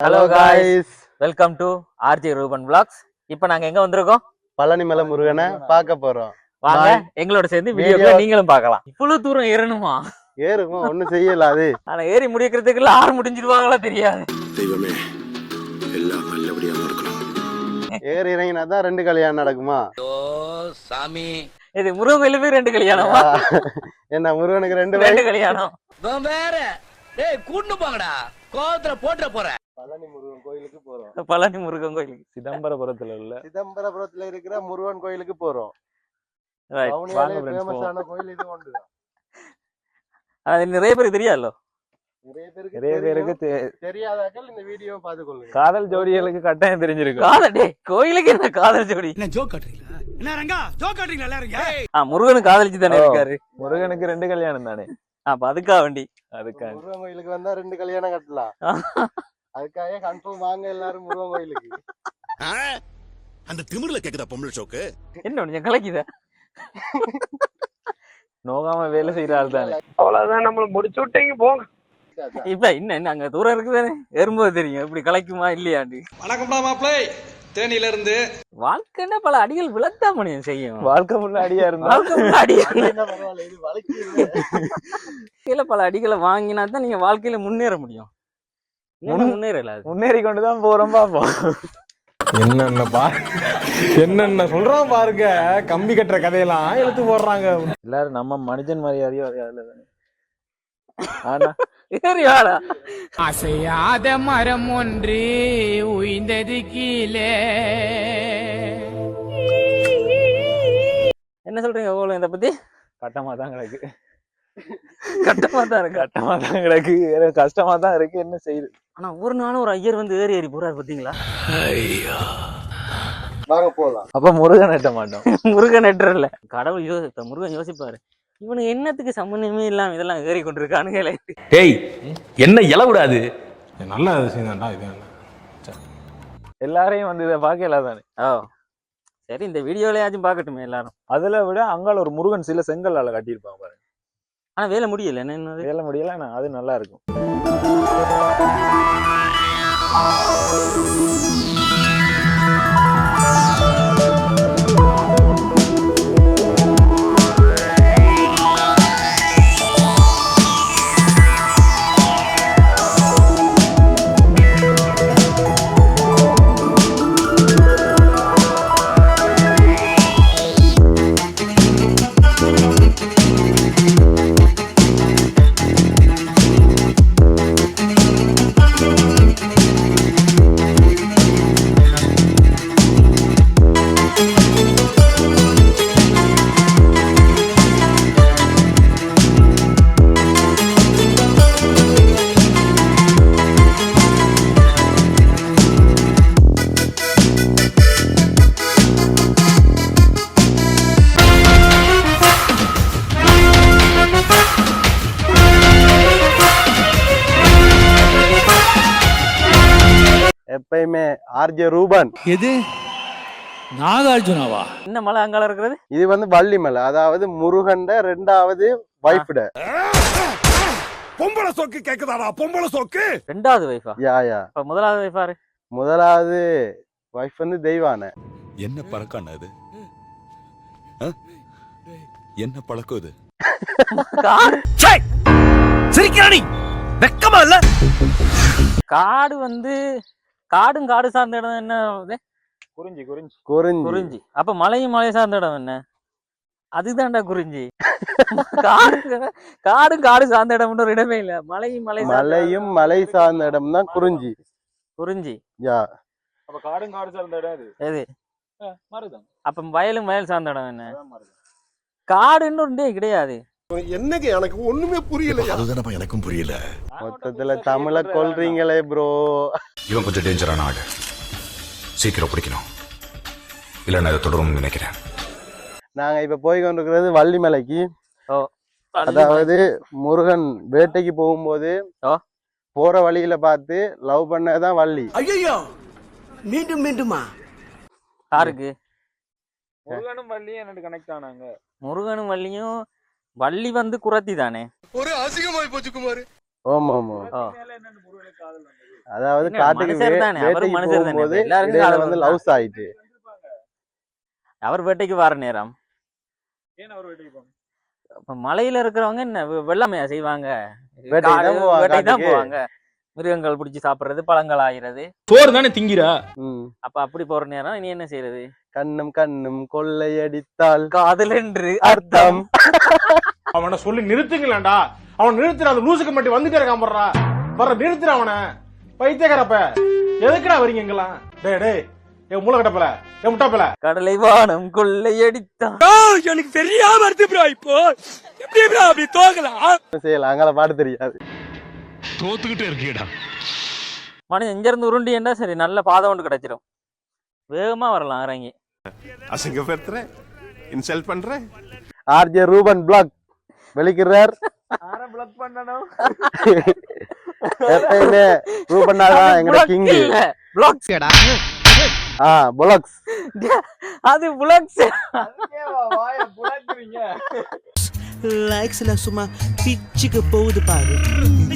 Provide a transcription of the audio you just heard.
Hello guys welcome to RJ Ruban vlogs இப்போ நாங்க எங்க வந்திருக்கோம்? பழனிமலை முருகனை பார்க்க போறோம். வாங்க. எங்களோட சேர்ந்து Video- நீங்களும் பார்க்கலாம். இவ்வளவு தூரம் ஏறணுமா? ஏறுமா ஒண்ணும் செய்யல அது. ஆனா ஏறி முடிக்கிறதுக்குள்ள ஆறு முடிஞ்சிருவாங்களா தெரியாது. தெய்வமே எல்லாம் நல்லபடியா நடக்கணும். ஏறி இறங்கினா தான் ரெண்டு கல்யாணம் நடக்குமா? சாமி. இது முருகன் போய் ரெண்டு கல்யாணமா? என்ன முருகனுக்கு ரெண்டு ரெண்டு கல்யாணம். வேற. டேய் கூட்டு போங்கடா. கோவத்துல போட்டுற போற. பழனி முருகன் கோயிலுக்கு போறோம். பழனி முருகன் கோயிலுக்கு. சிதம்பரபுரத்துல உள்ள சிதம்பரபுரத்துல இருக்கிற முருகன் கோயிலுக்கு போறோம். கோயில் இது ஒன்றுதான் அது நிறைய பேருக்கு தெரியாதுல்ல நிறைய பேருக்கு தெரியாதாக்கள் இந்த வீடியோவை பார்த்து கொள்ளுங்க காதல் ஜோடிகளுக்கு கட்டாயம் தெரிஞ்சிருக்கும். காதல் கோயிலுக்கு என்ன காதல் ஜோடி? என்ன ஜோக் காட்டுறீங்களா? என்ன ரங்கா ஜோக் காட்டுறீங்களா எல்லாரும்? ஆ முருகனு காதலிச்சு தானே. இருக்காரு. முருகனுக்கு ரெண்டு கல்யாணம் தானே? அப்ப அதுக்கா வண்டி? அதுக்காக முருகன் கோயிலுக்கு வந்தா ரெண்டு கல்யாணம் கட்டலாம். அதுக்காக கன்ஃபார்ம் வாங்க எல்லாரும் முருகன் கோயிலுக்கு. அந்த திமிர்ல கேக்குதா பொம்பளை சோக்கு என்ன கொஞ்சம் கலக்கித? நோகாம வேலை செய்யற ஆள் தானே. இப்ப என்ன என்ன அங்க தூரம் இருக்குதானே ஏறும்போது தெரியும் இப்படி கலைக்குமா இல்லையாண்டு வணக்கம்டா மாப்பிளை தேனியில இருந்து வாழ்க்கைன்னா பல அடிகள் விழத்தான் முடியும் செய்யும். வாழ்க்கை முள்ள அடியா இருந்தா? வாழ்க்கை அடிகள் என்ன பரவாயில்ல இது வாழ்க்கையில பல அடிகளை வாங்கினா தான் நீங்க வாழ்க்கையில முன்னேற முடியும். முன்னேறல அது? முன்னேறி கொண்டுதான் போறோம் பாப்போம். என்னென்ன பா என்னென்ன சொல்றோம் பாருங்க. கம்பி கட்டுற கதையெல்லாம் எடுத்து போடுறாங்க. எல்லாரும் நம்ம மனுஷன் மரியாதையோ அறியாதுல தானே? ஆனா அசையாத மரம் ஒன்று உய்ந்தது கீழே. என்ன சொல்றீங்க ஓல இத பத்தி? கட்டமா தான் கிடக்கு. கட்டமா தான் இருக்கு. கட்டமா தான் கிடக்கு. எனக்கு கஷ்டமா தான் இருக்கு. என்ன செய்யுது ஆனா ஒரு நாளும் ஒரு ஐயர் வந்து ஏறி ஏறி போறாரு பாத்தீங்களா? வாங்க போலாம். அப்ப முருகன் எட்ட மாட்டோம். முருகன் நெட்டுறல கடவுள் யோ இப்ப முருகன் யோசிப்பாரு. இவனுக்கு என்னத்துக்கு சம்பந்தமே இல்லாம இதெல்லாம் ஏறி கொண்டிருக்கானுங்களே டேய் என்ன இல விடாது நல்ல விஷயம் தான்டா இது எல்லாரையும் வந்து இதை பார்க்கல தானே ஓ. சரி இந்த வீடியோலயாச்சும் பார்க்கட்டுமே எல்லாரும். அதுல விட அங்கால ஒரு முருகன் சில செங்கல்லால கட்டியிருப்பாங்க பாருங்க ஆனால் வேலை முடியல. என்ன வேலை முடியல ஆனால் அது நல்லா இருக்கும். எப்பயுமே ஆர்ஜே ரூபன். எது? நாகார்ஜுனாவா? என்ன மலை அங்கால இருக்கிறது? இது வந்து வள்ளிமலை அதாவது முருகன்ட ரெண்டாவது வைஃப்ட. பொம்பளை சோக்கு கேக்குதாடா? பொம்பளை சோக்கு? ரெண்டாவது வைஃபா? யா யா. இப்ப முதலாவது வைஃபாரு முதலாவது வைஃப் வந்து தெய்வான. என்ன பழக்கம் அது? என்ன பழக்கம் இது? சிரிக்கிறானி வெக்கமா இல்ல? காடு வந்து காடும் காடு சார்ந்த இடம் என்ன? குறிஞ்சி குறிஞ்சி. குறிஞ்சி. குறிஞ்சி. அப்ப மலையும் மலை சார்ந்த இடம் என்ன? அதுதான்டா குறிஞ்சி. காடு காடும் காடு சார்ந்த இடம் ஒரு இடமே இல்ல. மலையும் மலை மலையும் மலை சார்ந்த இடம் தான் குறிஞ்சி. குறிஞ்சி. யா. அப்ப காடும் காடு சார்ந்த இடம் எது? மருதம். அப்ப வயலும் வயல் சார்ந்த இடம் என்ன? காடுன்னு ஒன்றே கிடையாது. என்னங்க எனக்கு ஒண்ணுமே புரியல அதுதானப்பா எனக்கும் புரியல. மொத்தத்துல தமிழ கொல்றீங்களே ப்ரோ இவன் கொஞ்சம் டேஞ்சரான ஆளு. சீக்கிரம் பிடிக்கணும். இல்ல நான் இதை தொடரும்னு நினைக்கிறேன். நாங்க இப்ப போய் கொண்டிருக்கிறது வள்ளிமலைக்கு அதாவது முருகன் வேட்டைக்கு போகும்போது. போற வழியில பார்த்து லவ் பண்ணதான் வள்ளி. ஐயோ மீண்டும் மீண்டுமா? யாருக்கு? முருகனும் வள்ளியும் என்னோட கனெக்ட் ஆனாங்க. முருகனும் வள்ளியும் வள்ளி வந்து குரத்தி தானே? ஒரு அசிங்கமாய் போச்சு குமார். ஆமா ஆமா அதாவது காட்டுக்கு வந்து. லவ்ஸ் ஆயிட்டு. அவர் வேட்டைக்கு வர நேரம். ஏன் அவர் வீட்டுக்கு போகணும்? அப்ப மலையில இருக்கிறவங்க என்ன வெள்ளாமையா செய்வாங்க? வேட்டைக்கு போவாங்க. மிருகங்கள் பிடிச்சி சாப்பிடுறது பழங்கள் ஆகிறது சோறு தானே திங்கிறா ம். அப்ப அப்படி போற நேரம் இனி என்ன செய்யறது கண்ணும் கண்ணும் கொள்ளையடித்தால். காதல் என்று அர்த்தம். அவனை சொல்லி நிறுத்துங்களேன்டா. அவன் நிறுத்துற அந்த லூசுக்கு மட்டும் வந்துட்டே இருக்கான் போடுறா வர நிறுத்துற அவனை. பைத்தியக்காரப்ப. எதுக்குடா வரீங்க இங்கெல்லாம்? டேய் டேய். என் மூளை கட்டப்பல. என் முட்டாப்பல. கடலை வானம் கொள்ளையடித்தான். எனக்கு தெரியாம வருது ப்ரோ இப்போ. எப்படி ப்ரோ அப்படி தோக்கலாம் செய்யலாம் அங்கால பாட்டு தெரியாது. தோத்துக்கிட்டே இருக்கீடா மனுஷன் இங்க இருந்து உருண்டி என்றா சரி நல்ல பாதை ஒன்று கிடைச்சிரும். வேகமா வரலாம் இறங்கி. அசிங்கப்படுத்துறேன் இன்சல்ட் பண்றேன் ஆர்ஜே ரூபன் பிளாக் வெளிக்கிறார் எப்பயுமே ரூபன் தான் எங்கட கிங் புலக்ஸ் ஆ புலக்ஸ் அது புலக்ஸ் லைக்ஸ்ல சும்மா பிச்சுக்கு போகுது பாரு.